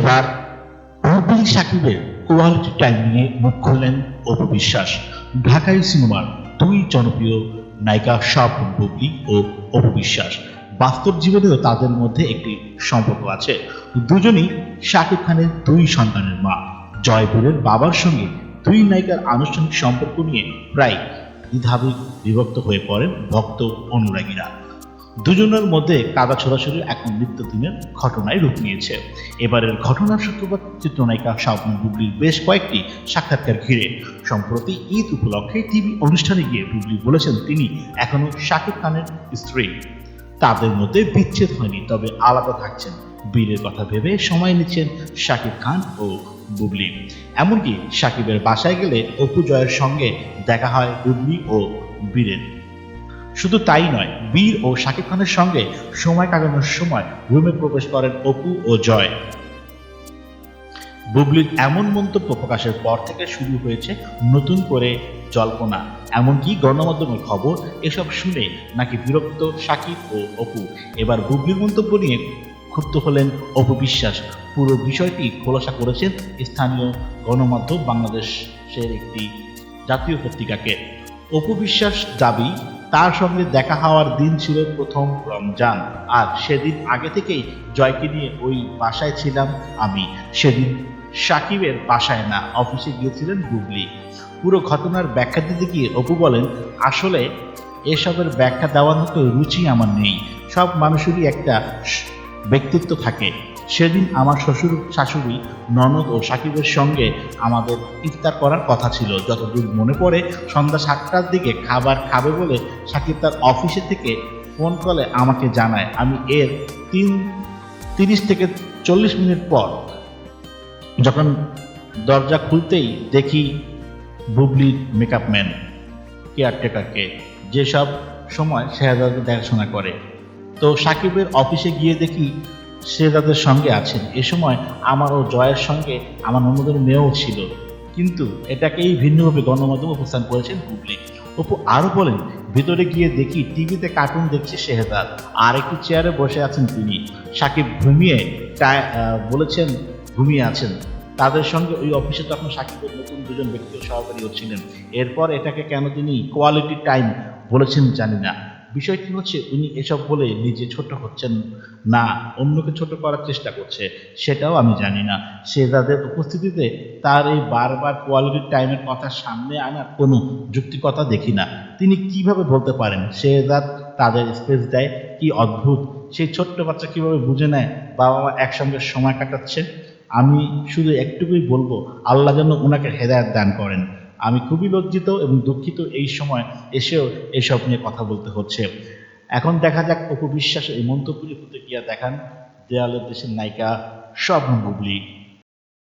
এবার রুবেল সাকিবের quality time নিয়ে মুখ খুললেন অপু বিশ্বাস। ঢাকাই সিনেমার দুই জনপ্রিয় নায়িকা স্বপ্ন বুবলি ও অপু বিশ্বাস। বাস্তব জীবনেও তাদের মধ্যে একটি সম্পর্ক আছে। দুজনই শাকিব খানের দুই সন্তানের মা। জয়পুরের বাবার সঙ্গে দুই নায়িকার আনুষ্ঠানিক সম্পর্ক নিয়ে প্রায় দ্বিধাবিক বিভক্ত হয়ে পড়েন ভক্ত অনুরাগীরা। দুজনের মধ্যে কাদা ছোড়াছড়ি এখন নিত্যদিনের ঘটনায় রূপ নিয়েছে। এবারের ঘটনার সূত্রপাত, চিত্রনায়িকা স্বপ্ন বুবলির বেশ কয়েকটি সাক্ষাৎকার ঘিরে। সম্প্রতি ঈদ উপলক্ষে টিভি অনুষ্ঠানে গিয়ে বুবলি বলেছেন তিনি এখনও শাকিব খানের স্ত্রী। তাদের মধ্যে বিচ্ছেদ হয়নি, তবে আলাদা থাকছেন। বীরের কথা ভেবে সময় নিচ্ছেন শাকিব খান ও বুবলি। এমনকি শাকিবের বাসায় গেলে অপু জয়ের সঙ্গে দেখা হয় বুবলি ও বীরের। শুধু তাই নয়, বীর ও শাকিব খানের সঙ্গে সময় কাটানোর সময় রুমে প্রবেশ করেন অপু ও জয়। বুবলির এমন মন্তব্য প্রকাশের পর থেকে শুরু হয়েছে নতুন করে জল্পনা, এমনকি গণমাধ্যমের খবর, এসব শুনে নাকি বিরক্ত সাকিব ও অপু। এবার বুবলির মন্তব্য নিয়ে ক্ষুব্ধ হলেন অপু বিশ্বাস। পুরো বিষয়টি খোলাসা করেছেন স্থানীয় গণমাধ্যম বাংলাদেশের একটি জাতীয় পত্রিকাকে। অপু বিশ্বাস দাবি তার সঙ্গে দেখা হওয়ার দিন ছিল প্রথম রমজান। আর সেদিন আগে থেকেই জয়কে নিয়ে ওই বাসায় ছিলাম আমি। সেদিন সাকিবের বাসায় না, অফিসে গিয়েছিলেন বুবলি পুরো ঘটনার ব্যাখ্যা দিতে গিয়ে অপু বলেন, আসলে এসবের ব্যাখ্যা দেওয়ার মতো রুচি আমার নেই। সব মানুষেরই একটা ব্যক্তিত্ব থাকে। সেদিন আমার শ্বশুর, শাশুড়ি, ননদ ও সাকিবের সঙ্গে আমাদের ইফতার করার কথা ছিল। যতদূর মনে পড়ে সন্ধ্যা সাতটার দিকে খাবার খাবে বলে সাকিব তার অফিসে থেকে ফোন কলে আমাকে জানায়, আমি এর তিন, তিরিশ থেকে চল্লিশ মিনিট পর যখন দরজা খুলতেই দেখি বুবলির মেকআপ ম্যান কেয়ারটেকারকে যেসব সময় শেহজাদকে দেখাশোনা করে। তো সাকিবের অফিসে গিয়ে দেখি শেহজাদের সঙ্গে আছেন। এ সময় আমার ও জয়ের সঙ্গে আমার অন্যদের মেয়েও ছিল। কিন্তু এটাকেই ভিন্নভাবে গণমাধ্যমে উপস্থান করেছেন বুবলি অপু আরও বলেন, ভিতরে গিয়ে দেখি টিভিতে কার্টুন দেখছে শেহজাদ, আর একটি চেয়ারে বসে আছেন তিনি। সাকিব ঘুমিয়ে বলেছেন ঘুমিয়ে আছেন। তাদের সঙ্গে ওই অফিসে তখন সাকিবের নতুন দুজন ব্যক্তি সহকারী ছিলেন। এরপর এটাকে কেন তিনি কোয়ালিটি টাইম বলেছেন জানি না। বিষয়টি হচ্ছে উনি এসব বলে নিজে ছোট হচ্ছেন না, অন্যকে ছোট করার চেষ্টা করছে, সেটাও আমি জানি না। তাদের উপস্থিতিতে তার এই বারবার কোয়ালিটি টাইমের কথা সামনে আনার কোনো যুক্তিকতা দেখি না। তিনি কীভাবে বলতে পারেন শেহজাদ তাদের স্পেস দেয়? কি অদ্ভুত। সেই ছোট্ট বাচ্চা কীভাবে বুঝে নেয়? বাবা মা একসঙ্গে সময় কাটাচ্ছে আমি শুধু একটুকুই বলব, আল্লাহ যেন ওনাকে হেদায়ত দান করেন। আমি খুবই লজ্জিত এবং দুঃখিত এই সময় এসেও এসব নিয়ে কথা বলতে হচ্ছে। এখন দেখা যাক অপু বিশ্বাস এই মন্তব্যের প্রতিক্রিয়া দেখান। দেয়ালের দেশের নায়িকা স্বপ্ন বুবলি।